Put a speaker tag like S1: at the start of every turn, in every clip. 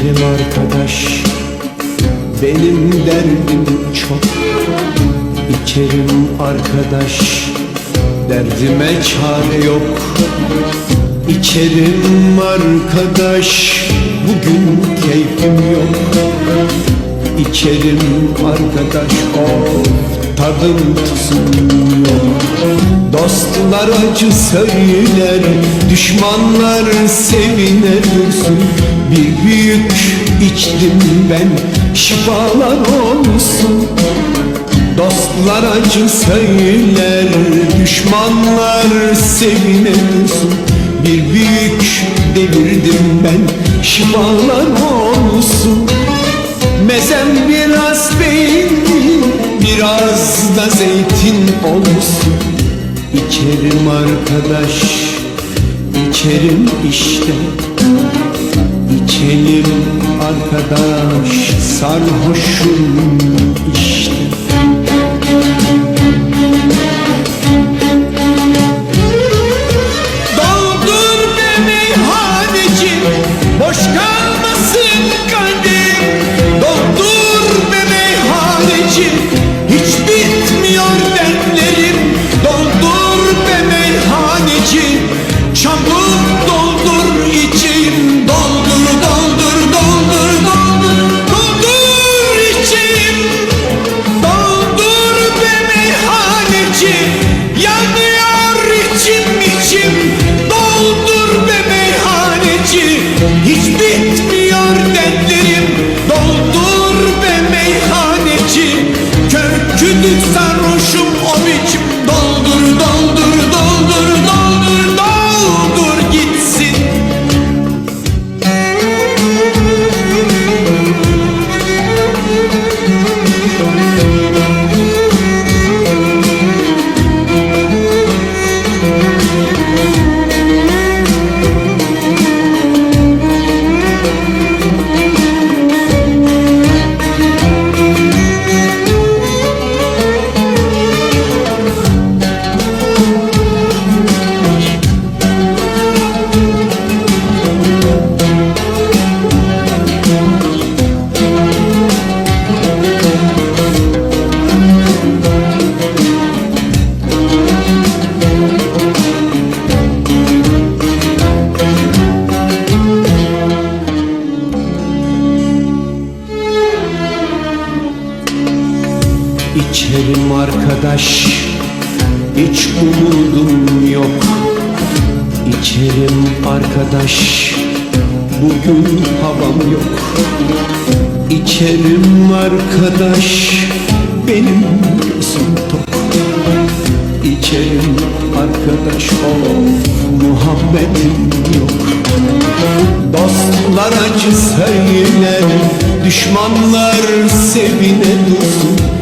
S1: arkadaş. Benim derdim çok. İçerim arkadaş. Derdime çare yok. İçerim arkadaş. Bugün keyfim yok. İçerim arkadaş. Of tadım tuzum Dostlar acı söyler Düşmanlar sevine dursun Bir büyük içtim ben Şifalar olsun. Dostlar acı söyler Düşmanlar sevine dursun Bir büyük devirdim ben Şifalar olsun. Mezem biraz peynir Biraz da zeytin olsun İçerim arkadaş içerim işte. İçelim arkadaş Sarhoşum işte İçerim arkadaş Hiç umudum yok. İçerim arkadaş Bugün havam yok. İçerim arkadaş Benim gözüm tok. İçerim arkadaş of Muhabbetim yok. Dostlar acı söyler Düşmanlar sevine dursun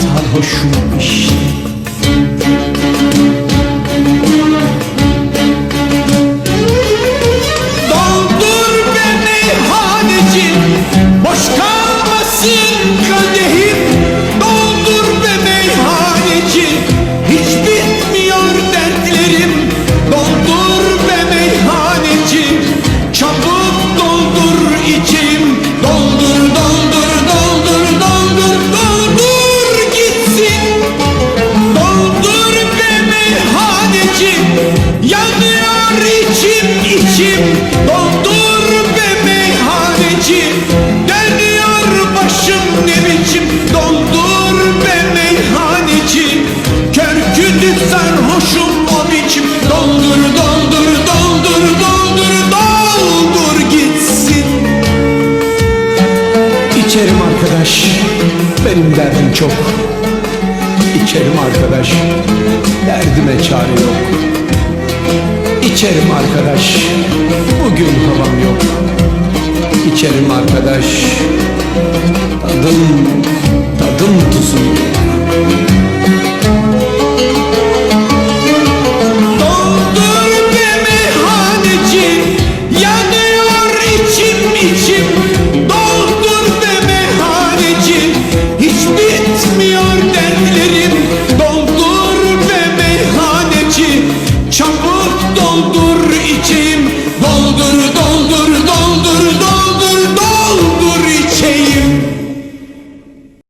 S1: Sarhoşum İçerim arkadaş benim derdim çok. İçerim arkadaş derdime çare yok. İçerim arkadaş Bugün havam yok. İçerim arkadaş Tadım Tadım tuzum